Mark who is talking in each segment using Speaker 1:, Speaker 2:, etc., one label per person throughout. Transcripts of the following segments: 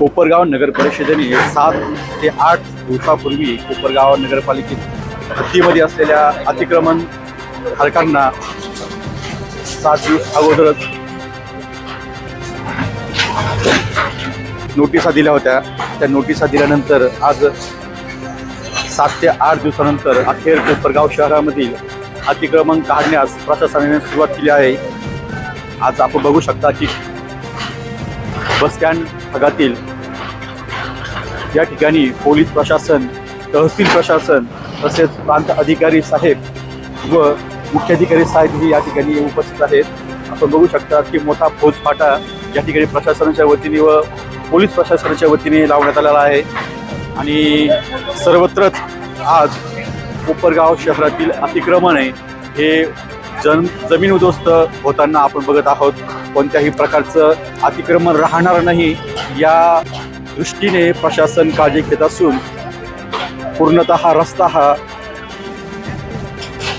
Speaker 1: कोपरगाव नगर परिषदेने सात ते आठ दिवसापूर्वी कोपरगाव नगरपालिकेत हद्दीमध्ये असलेल्या अतिक्रमण धारकांना सात दिवस अगोदरच नोटिसा दिल्या होत्या. त्या नोटिसा दिल्यानंतर आज सात ते आठ दिवसानंतर अखेर कोपरगाव शहरामधील अतिक्रमण काढण्यास प्रशासनाने सुरुवात केली आहे. आज आपण बघू शकता की बस स्टँड भागातील या ठिकाणी पोलीस प्रशासन तहसील प्रशासन तसेच प्रांत अधिकारी साहेब व मुख्याधिकारी साहेबही या ठिकाणी उपस्थित आहेत. आपण बघू शकता की मोठा फौजफाटा या ठिकाणी प्रशासनाच्या वतीने व पोलीस प्रशासनाच्या वतीने लावण्यात आलेला आहे. आणि सर्वत्रच आज कोपरगाव शहरातील अतिक्रमण आहे. हे जन जमीन उद्ध्वस्त होताना आपण बघत आहोत. कोणत्याही प्रकारचं अतिक्रमण राहणार नाही. या दृष्टीने प्रशासन काळजी घेत असून पूर्णतः हा रस्ता हा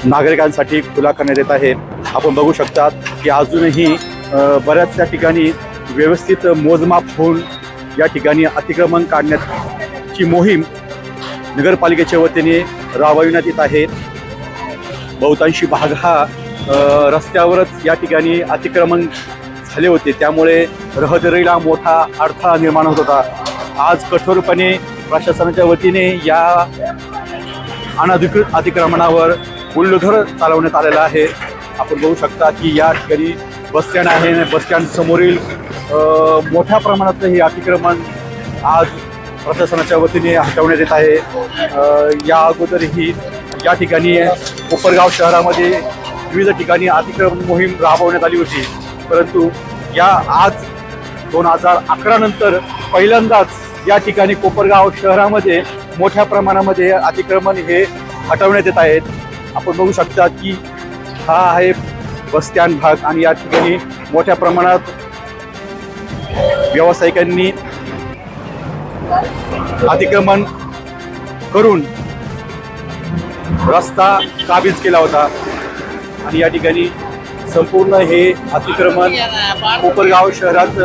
Speaker 1: नागरिकांसाठी खुला करण्यात येत आहे. आपण बघू शकतात की अजूनही बऱ्याचशा ठिकाणी व्यवस्थित मोजमाप होऊन या ठिकाणी अतिक्रमण काढण्याची मोहीम नगरपालिकेच्या वतीने राबविण्यात येत आहे. बहुतांशी भाग हा रस्त्यावरच या ठिकाणी अतिक्रमण झाले होते. त्यामुळे रहदारीला मोठा अडथळा निर्माण होत होता. आज कठोरपणे प्रशासनाच्या वतीने या अनधिकृत अतिक्रमणावर बुलडोझर चालवण्यात आलेला आहे. आपण बघू शकता की या ठिकाणी बसस्टँड आहे बस स्टँड समोरील मोठ्या प्रमाणात हे अतिक्रमण आज प्रशासनाच्या वतीने हटवण्यात येत आहे. या अगोदरही या ठिकाणी कोपरगाव शहरामध्ये विविध ठिकाणी अतिक्रमण मोहीम राबवण्यात आली होती. परंतु या आज दोन हजार अकरा नंतर पहिल्यांदाच या ठिकाणी कोपरगाव शहरामध्ये मोठ्या प्रमाणामध्ये अतिक्रमण हे हटवण्यात येत आहेत. आपण बघू शकता की हा आहे बसस्टँड भाग आणि या ठिकाणी मोठ्या प्रमाणात व्यावसायिकांनी अतिक्रमण करून रस्ता काबीज केला होता. आणि या ठिकाणी संपूर्ण हे अतिक्रमण कोपरगाव शहरात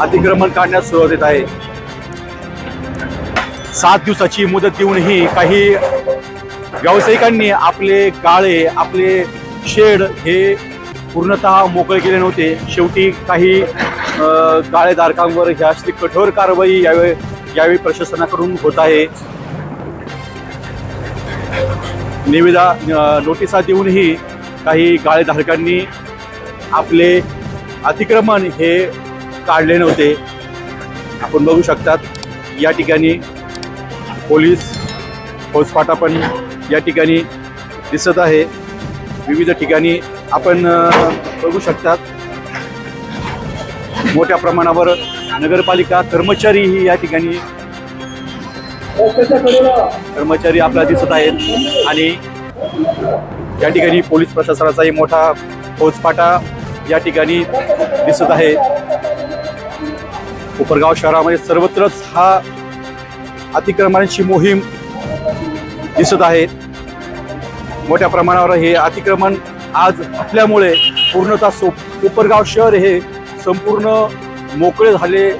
Speaker 1: अतिक्रमण काढण्यास सुरुवात येत आहे. सात दिवसाची मुदत देऊनही काही व्यावसायिकांनी आपले गाळे आपले शेड हे पूर्णतः मोकळे केले नव्हते. शेवटी काही गाळेधारकांवर ही असली कठोर कारवाई यावेळी यावेळी प्रशासनाकडून होत आहे. निविदा नोटिसा देऊनही काही गाळेधारकांनी आपले अतिक्रमण हे काढले नव्हते. आपण बघू शकतात या ठिकाणी पोलीस फौजफाटा पण या ठिकाणी दिसत आहे. विविध ठिकाणी आपण बघू शकतात. मोठ्या प्रमाणावर नगरपालिका कर्मचारीही या ठिकाणी कर्मचारी आपल्याला दिसत आहेत आणि या ठिकाणी पोलीस प्रशासनाचाही मोठा फौजफाटा या ठिकाणी दिसत आहे. कोपरगाव शहरामध्ये सर्वत्रच हा अतिक्रमणाची मोहीम दिसत आहे. मोठ्या प्रमाणावर हे अतिक्रमण आज आपल्यामुळे पूर्णतः सो कोपरगाव शहर हे संपूर्ण मोकळे झाले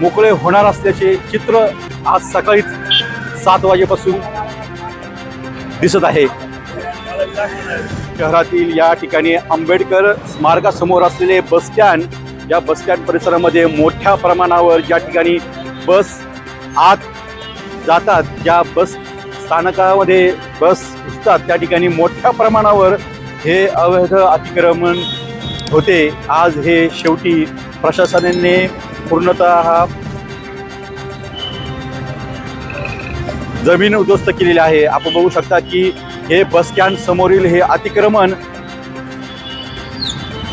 Speaker 1: मोकळे होणार असल्याचे चित्र आज सकाळीच सात वाजेपासून दिसत आहे. शहरातील या ठिकाणी आंबेडकर स्मारकासमोर असलेले बस स्टँड या बस स्टँड परिसरामध्ये मोठ्या प्रमाणावर ज्या ठिकाणी बस आत जातात ज्या बस स्थानकामध्ये बस घुसतात त्या ठिकाणी मोठ्या प्रमाणावर हे अवैध अतिक्रमण होते. आज हे शेवटी प्रशासनाने पूर्णतः जमीन उद्ध्वस्त केलेली आहे. आपण बघू शकता की हे बस स्टँड समोरील हे अतिक्रमण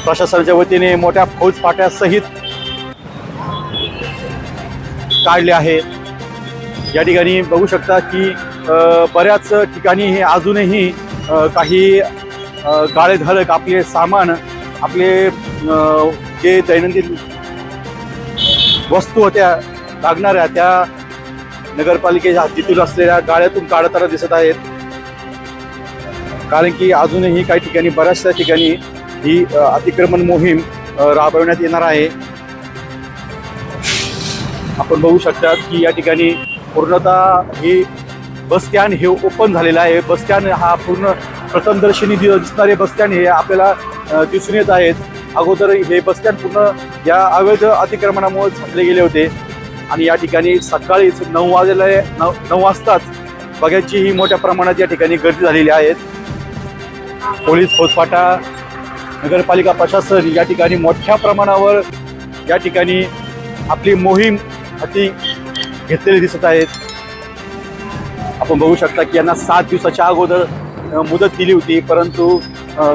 Speaker 1: प्रशासनाच्या वतीने मोठ्या फौजफाट्यासहित काढले आहे. या ठिकाणी बघू शकता की बऱ्याच ठिकाणी हे अजूनही काही गाळेधारक आपले सामान आपले जे दैनंदिन वस्तू होत्या लागणाऱ्या त्या नगरपालिकेच्या हद्दीतून असलेल्या गाळ्यातून काढताना दिसत आहेत. कारण की अजूनही काही ठिकाणी बऱ्याचशा ठिकाणी ही अतिक्रमण मोहीम राबवण्यात येणार आहे. आपण बघू शकता की या ठिकाणी पूर्णतः हे बस स्टँड हे ओपन झालेलं आहे. बस स्टँड हा पूर्ण प्रथमदर्शनी दिसणारे बस स्टँड हे आपल्याला दिसून येत आहेत. अगोदर हे बस स्टँड पूर्ण या अवैध अतिक्रमणामुळे झाकले गेले होते. आणि या ठिकाणी सकाळीच नऊ वाजेला नऊ नऊ वाजताच बघ्याची ही मोठ्या प्रमाणात या ठिकाणी गर्दी झालेली आहेत पोलीस फौजफाटा नगरपालिका प्रशासन या ठिकाणी मोठ्या प्रमाणावर या ठिकाणी आपली मोहीम हाती घेतलेली दिसत आहेत. आपण बघू शकता की यांना सात दिवसाच्या अगोदर मुदत दिली होती परंतु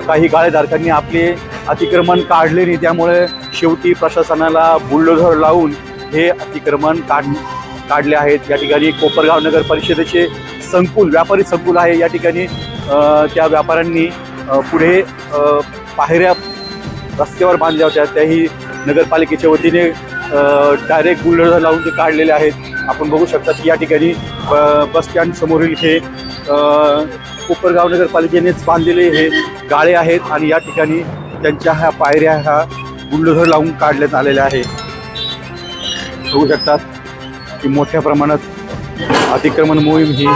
Speaker 1: काही गाळेधारकांनी आपले अतिक्रमण काढले नाही. त्यामुळे शेवटी प्रशासनाला बुलडोझर लावून हे अतिक्रमण काढ काढले आहेत. या ठिकाणी कोपरगाव नगर परिषदेचे संकुल व्यापारी संकुल आहे. या ठिकाणी त्या व्यापाऱ्यांनी पुढे पायऱ्या रस्त्यावर बांधल्या होत्या. त्याही नगरपालिकेच्या वतीने डायरेक्ट बुलडोझर लावून ते काढलेले आहेत. आपण बघू शकता की या ठिकाणी बस स्टँड समोरील हे कोपरगाव नगरपालिकेनेच बांधलेले हे गाळे आहेत आणि या ठिकाणी त्यांच्या ह्या पायऱ्या ह्या बुलडोझर लावून काढण्यात आलेल्या आहे. बघू शकतात की मोठ्या प्रमाणात अतिक्रमण मोहीम ही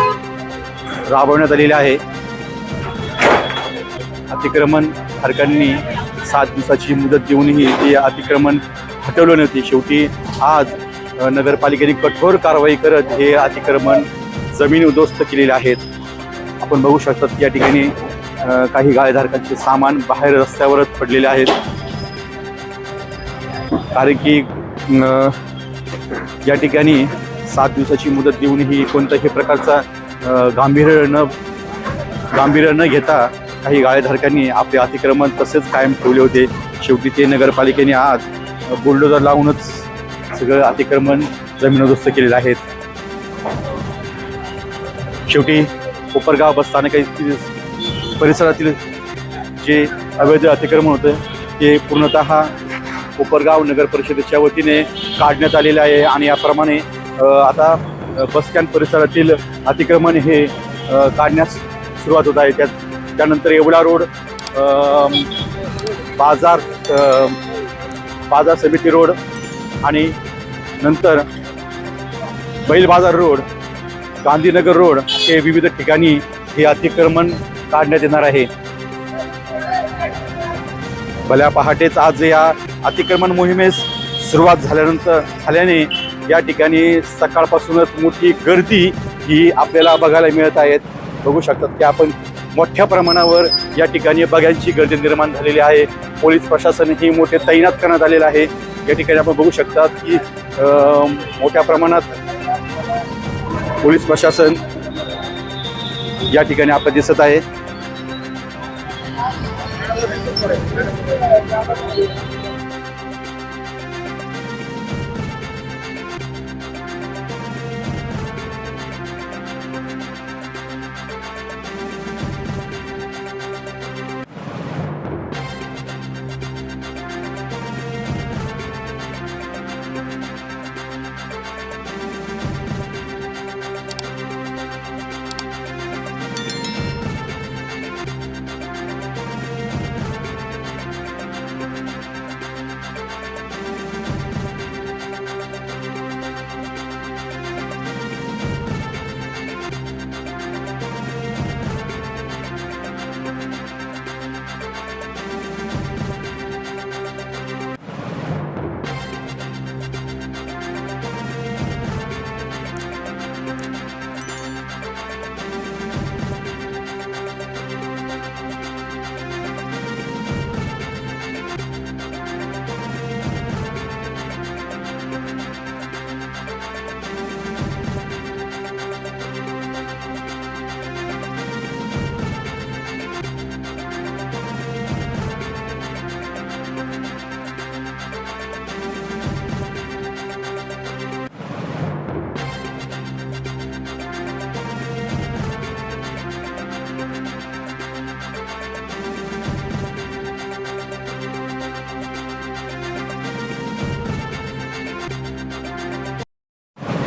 Speaker 1: राबवण्यात आलेली आहे. अतिक्रमण धारकांनी सात दिवसाची मुदत देऊनही ते अतिक्रमण हटवलं नव्हते. शेवटी आज नगरपालिकेने कठोर कारवाई करत हे अतिक्रमण जमीन उद्ध्वस्त केलेले आहेत. आपण बघू शकतात या ठिकाणी काही गाळेधारकांचे सामान बाहेर रस्त्यावरच पडलेले आहेत. कारण की या ठिकाणी सात दिवसाची मुदत देऊनही कोणत्याही प्रकारचा गांभीर्य न गांभीर्य न घेता काही गाळेधारकांनी आपले अतिक्रमण तसेच कायम ठेवले होते. शेवटी ते नगरपालिकेने आज बुलडोजर लावूनच सगळं अतिक्रमण जमीनोद्ध्वस्त केलेलं आहेत. शेवटी कोपरगाव बसस्थानकातील परिसरातील जे अवैध अतिक्रमण होतं ते पूर्णतः कोपरगाव नगर परिषदेच्या वतीने काढण्यात आलेले आहे आणि याप्रमाणे आता बस स्टँड परिसरातील अतिक्रमण हे काढण्यास सुरुवात होत आहे. त्यात त्यानंतर येवला रोड बाजार बाजार समिती रोड आणि नंतर बैल बाजार रोड गांधीनगर रोड हे विविध ठिकाणी हे अतिक्रमण काढण्यात येणार आहे. भल्या पहाटेच आज या अतिक्रमण मोहिमेस सुरुवात झाल्यानंतर झाल्याने या ठिकाणी सकाळपासूनच मोठी गर्दी ही आपल्याला बघायला मिळत आहेत. बघू शकतात की आपण मोठ्या प्रमाणावर या ठिकाणी बघ्यांची गर्दी निर्माण झालेली आहे. पोलीस प्रशासनही मोठे तैनात करण्यात आलेलं आहे. या ठिकाणी आपण बघू शकतात की मोठ्या प्रमाणात पोलीस प्रशासन या ठिकाणी आपण दिसत आहे.